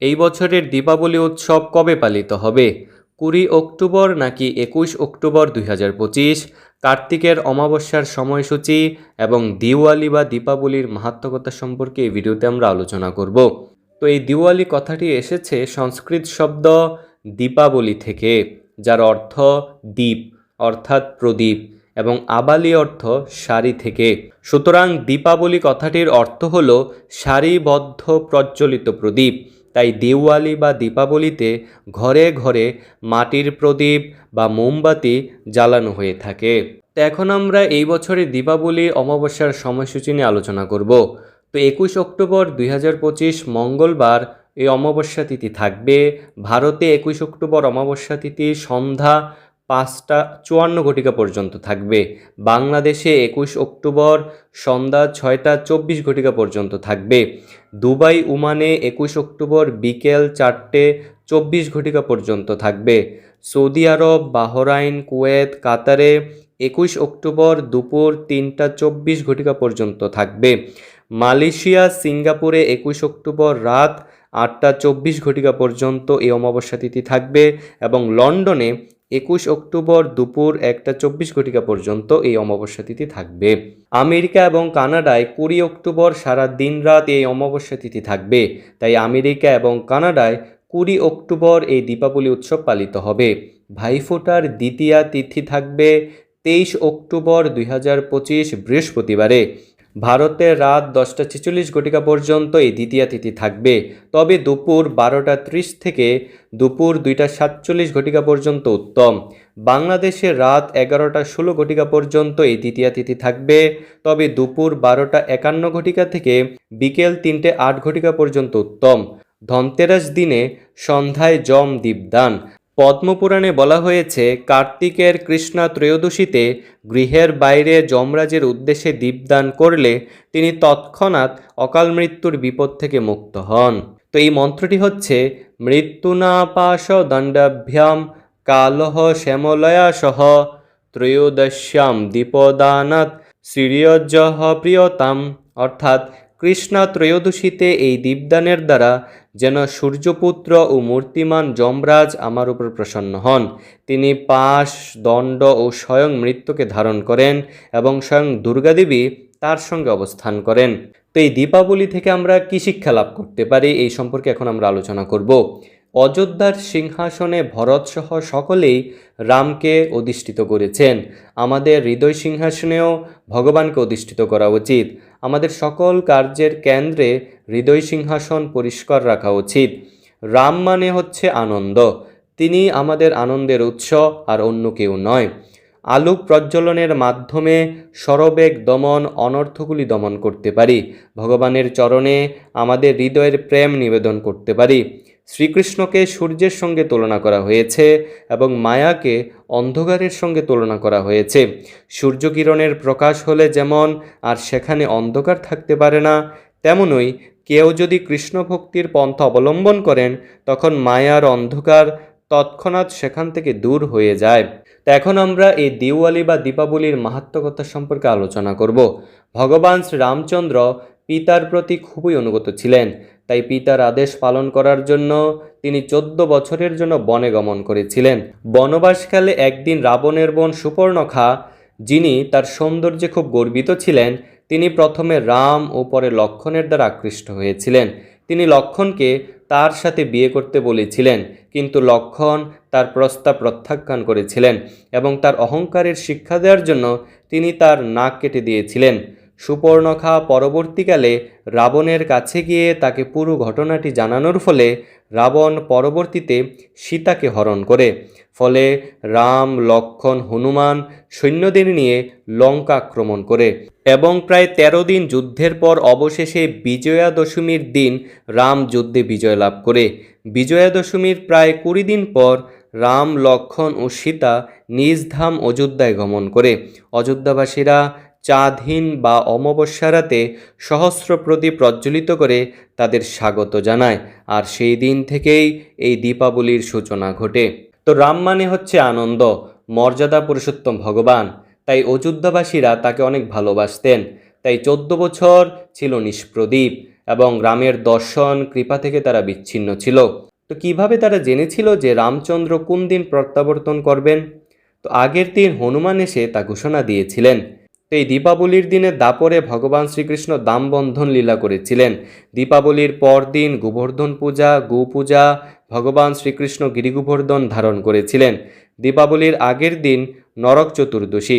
এই বছরের দীপাবলি উৎসব কবে পালিত হবে? কুড়ি অক্টোবর নাকি একুশ অক্টোবর দুই হাজার পঁচিশ? কার্তিকের অমাবস্যার সময়সূচি এবং দিওয়ালি বা দীপাবলির মাহাত্মকতা সম্পর্কে এই ভিডিওতে আমরা আলোচনা করব। তো এই দিওয়ালি কথাটি এসেছে সংস্কৃত শব্দ দীপাবলি থেকে, যার অর্থ দ্বীপ, অর্থাৎ প্রদীপ, এবং আবালি অর্থ সারি থেকে। সুতরাং দীপাবলি কথাটির অর্থ হল সারিবদ্ধ প্রজ্বলিত প্রদীপ। তাই দেওয়ালি বা দীপাবলিতে ঘরে ঘরে মাটির প্রদীপ বা মোমবাতি জ্বালানো হয়ে থাকে। তো এখন আমরা এই বছরের দীপাবলি অমাবস্যার সময়সূচি নিয়ে আলোচনা করব। তো একুশ অক্টোবর দুই হাজার পঁচিশ মঙ্গলবার এই অমাবস্যা তিথি থাকবে। ভারতে একুশ অক্টোবর অমাবস্যা তিথি সন্ধ্যা পাঁচটা চুয়ান্ন ঘটিকা পর্যন্ত থাকবে। বাংলাদেশে একুশ অক্টোবর সন্ধ্যা ছয়টা চব্বিশ ঘটিকা পর্যন্ত থাকবে। দুবাই, উমানে একুশ অক্টোবর বিকেল চারটে চব্বিশ ঘটিকা পর্যন্ত থাকবে। সৌদি আরব, বাহরাইন, কুয়েত, কাতারে একুশ অক্টোবর দুপুর তিনটা চব্বিশ ঘটিকা পর্যন্ত থাকবে। মালয়েশিয়া, সিঙ্গাপুরে একুশ অক্টোবর রাত আটটা চব্বিশ ঘটিকা পর্যন্ত এই অমাবস্যা তিথি থাকবে এবং লন্ডনে একুশ অক্টোবর দুপুর একটা চব্বিশ ঘটিকা পর্যন্ত এই অমাবস্যা তিথি থাকবে। আমেরিকা এবং কানাডায় কুড়ি অক্টোবর সারা দিন রাত এই অমাবস্যা তিথি থাকবে। তাই আমেরিকা এবং কানাডায় কুড়ি অক্টোবর এই দীপাবলি উৎসব পালিত হবে। ভাইফোঁটার দ্বিতীয়া তিথি থাকবে তেইশ অক্টোবর দুই হাজার পঁচিশ বৃহস্পতিবারে। ভারতে রাত দশটা ছেচল্লিশ ঘটিকা পর্যন্ত এই দ্বিতীয় তিথি থাকবে। তবে দুপুর বারোটা ত্রিশ থেকে দুপুর দুইটা সাতচল্লিশ ঘটিকা পর্যন্ত উত্তম। বাংলাদেশে রাত এগারোটা ষোলো ঘটিকা পর্যন্ত এই দ্বিতীয় তিথি থাকবে। তবে দুপুর বারোটা একান্ন ঘটিকা থেকে বিকেল তিনটে আট ঘটিকা পর্যন্ত উত্তম। ধনতেরাস দিনে সন্ধ্যায় জম দীপদান। পদ্মপুরাণে বলা হয়েছে, কার্তিকের কৃষ্ণা ত্রয়োদশীতে গৃহের বাইরে যমরাজের উদ্দেশ্যে দীপদান করলে তিনি তৎক্ষণাৎ অকাল মৃত্যুর বিপদ থেকে মুক্ত হন। তো এই মন্ত্রটি হচ্ছে, মৃত্যুনাপাশ দণ্ডাভ্যাম কালহ শ্যামলয়া সহ ত্রয়োদশ্যাম দীপদানাৎ শ্রীয়জহ প্রিয়তাম। অর্থাৎ কৃষ্ণা ত্রয়োদশীতে এই দীপদানের দ্বারা যেন সূর্যপুত্র ও মূর্তিমান যমরাজ আমার উপর প্রসন্ন হন। তিনি পাশ, দণ্ড ও স্বয়ং মৃত্যুকে ধারণ করেন এবং স্বয়ং দুর্গাদেবী তার সঙ্গে অবস্থান করেন। তো এই দীপাবলি থেকে আমরা কী শিক্ষা লাভ করতে পারি এই সম্পর্কে এখন আমরা আলোচনা করব। অযোধ্যার সিংহাসনে ভরতসহ সকলেই রামকে অধিষ্ঠিত করেছেন। আমাদের হৃদয় সিংহাসনেও ভগবানকে অধিষ্ঠিত করা উচিত। আমাদের সকল কার্যের কেন্দ্রে হৃদয় সিংহাসন পরিষ্কার রাখা উচিত। রাম মানে হচ্ছে আনন্দ। তিনি আমাদের আনন্দের উৎস আর অন্য কেউ নয়। আলোক প্রজ্বলনের মাধ্যমে সরবেগ, দমন অনর্থগুলি দমন করতে পারি। ভগবানের চরণে আমাদের হৃদয়ের প্রেম নিবেদন করতে পারি। শ্রীকৃষ্ণকে সূর্যের সঙ্গে তুলনা করা হয়েছে এবং মায়াকে অন্ধকারের সঙ্গে তুলনা করা হয়েছে। সূর্যকিরণের প্রকাশ হলে যেমন, আর সেখানে অন্ধকার থাকতে পারে না, তেমনই কেউ যদি কৃষ্ণ ভক্তির পন্থা অবলম্বন করেন, তখন মায়ার অন্ধকার তৎক্ষণাৎ সেখান থেকে দূর হয়ে যায়। তো এখন আমরা এই দিওয়ালি বা দীপাবলির মাহাত্মকতা সম্পর্কে আলোচনা করব। ভগবান শ্রীরামচন্দ্র পিতার প্রতি খুবই অনুগত ছিলেন। তাই পিতার আদেশ পালন করার জন্য তিনি চোদ্দ বছরের জন্য বনে গমন করেছিলেন। বনবাসকালে একদিন রাবণের বোন সুপর্ণখা, যিনি তার সৌন্দর্যে খুব গর্বিত ছিলেন, তিনি প্রথমে রাম ও পরে লক্ষণের দ্বারা আকৃষ্ট হয়েছিলেন। তিনি লক্ষণকে তার সাথে বিয়ে করতে বলেছিলেন, কিন্তু লক্ষণ তার প্রস্তাব প্রত্যাখ্যান করেছিলেন এবং তার অহংকারের শিক্ষা দেওয়ার জন্য তিনি তার নাক কেটে দিয়েছিলেন। সুপর্ণখা পরবর্তীকালে রাবণের কাছে গিয়ে তাকে পুরো ঘটনাটি জানানোর ফলে রাবণ পরবর্তীতে সীতাকে হরণ করে। ফলে রাম, লক্ষণ, হনুমান সৈন্যদের নিয়ে লঙ্কা আক্রমণ করে এবং প্রায় তেরো দিন যুদ্ধের পর অবশেষে বিজয়া দশমীর দিন রাম যুদ্ধে বিজয় লাভ করে। বিজয়া দশমীর প্রায় কুড়ি দিন পর রাম, লক্ষণ ও সীতা নিজ ধাম অযোধ্যায় গমন করে। অযোধ্যাবাসীরা চাঁদহীন বা অমাবস্যা রাতে সহস্র প্রদীপ প্রজ্বলিত করে তাদের স্বাগত জানায়, আর সেই দিন থেকেই এই দীপাবলির সূচনা ঘটে। তো রাম মানে হচ্ছে আনন্দ, মর্যাদা পুরুষোত্তম ভগবান। তাই অযোধ্যাবাসীরা তাকে অনেক ভালোবাসতেন। তাই চোদ্দ বছর ছিল নিষ্প্রদীপ এবং রামের দর্শন, কৃপা থেকে তারা বিচ্ছিন্ন ছিল। তো কীভাবে তারা জেনেছিল যে রামচন্দ্র কোন দিন প্রত্যাবর্তন করবেন? তো আগের দিন হনুমান এসে তা ঘোষণা দিয়েছিলেন। এই দীপাবলির দিনে দাপরে ভগবান শ্রীকৃষ্ণ দামবন্ধন লীলা করেছিলেন। দীপাবলির পরদিন গোবর্ধন পূজা, গো পূজা ভগবান শ্রীকৃষ্ণ গিরিগোবর্ধন ধারণ করেছিলেন। দীপাবলির আগের দিন নরক চতুর্দশী,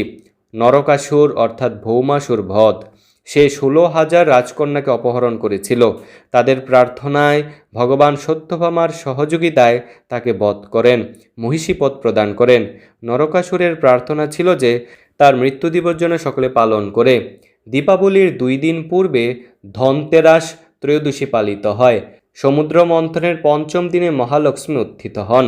নরকাসুর অর্থাৎ ভৌমাসুর বধ। সে ষোলো হাজার রাজকন্যাকে অপহরণ করেছিল। তাদের প্রার্থনায় ভগবান সত্যভামার সহযোগিতায় তাকে বধ করেন, মহিষীপদ প্রদান করেন। নরকাসুরের প্রার্থনা ছিল যে তার মৃত্যু দিবস যেন সকলে পালন করে। দীপাবলির দুই দিন পূর্বে ধনতেরাস ত্রয়োদশী পালিত হয়। সমুদ্র মন্থনের পঞ্চম দিনে মহালক্ষ্মী উত্থিত হন।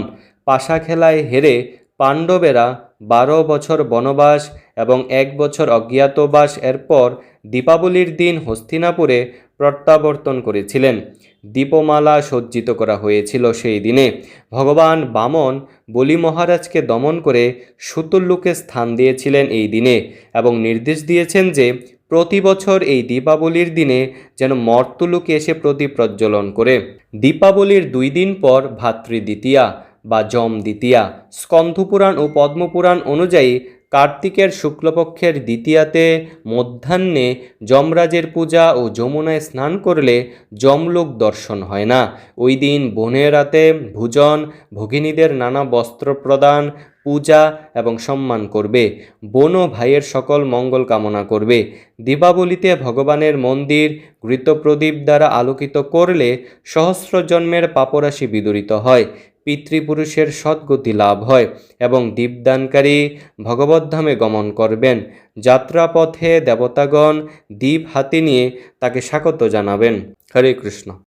পাশা খেলায় হেরে পাণ্ডবেরা বারো বছর বনবাস এবং এক বছর অজ্ঞাতবাস এরপর দীপাবলির দিন হস্তিনাপুরে প্রত্যাবর্তন করেছিলেন। দীপমালা সজ্জিত করা হয়েছিল সেই দিনে। ভগবান বামন বলি মহারাজকে দমন করে সুতুল্লুকে স্থান দিয়েছিলেন এই দিনে এবং নির্দেশ দিয়েছেন যে প্রতি বছর এই দীপাবলির দিনে যেন মর্তুলুকে এসে প্রদীপ প্রজ্বলন করে। দীপাবলির দুই দিন পর ভাতৃদ্বিতীয়া বা যম দ্বিতীয়া, স্কন্ধপুরাণ ও পদ্মপুরাণ অনুযায়ী কার্তিকের শুক্লপক্ষের দ্বিতীয়াতে মধ্যাহ্নে যমরাজের পূজা ও যমুনায় স্নান করলে যমলোক দর্শন হয় না। ওই দিন বনের রাতে ভোজন, ভগিনীদের নানা বস্ত্র প্রদান, পূজা এবং সম্মান করবে। বোন ও ভাইয়ের সকল মঙ্গল কামনা করবে। দীপাবলিতে ভগবানের মন্দির ঘৃতপ্রদীপ দ্বারা আলোকিত করলে সহস্র জন্মের পাপরাশি বিদরিত হয়। পিতৃপুরুষের সদ্গতি লাভ হয় এবং দীপদানকারী ভগবদ্ধামে গমন করবেন। যাত্রাপথে দেবতাগণ দ্বীপ হাতে নিয়ে তাকে স্বাগত জানাবেন। হরে কৃষ্ণ।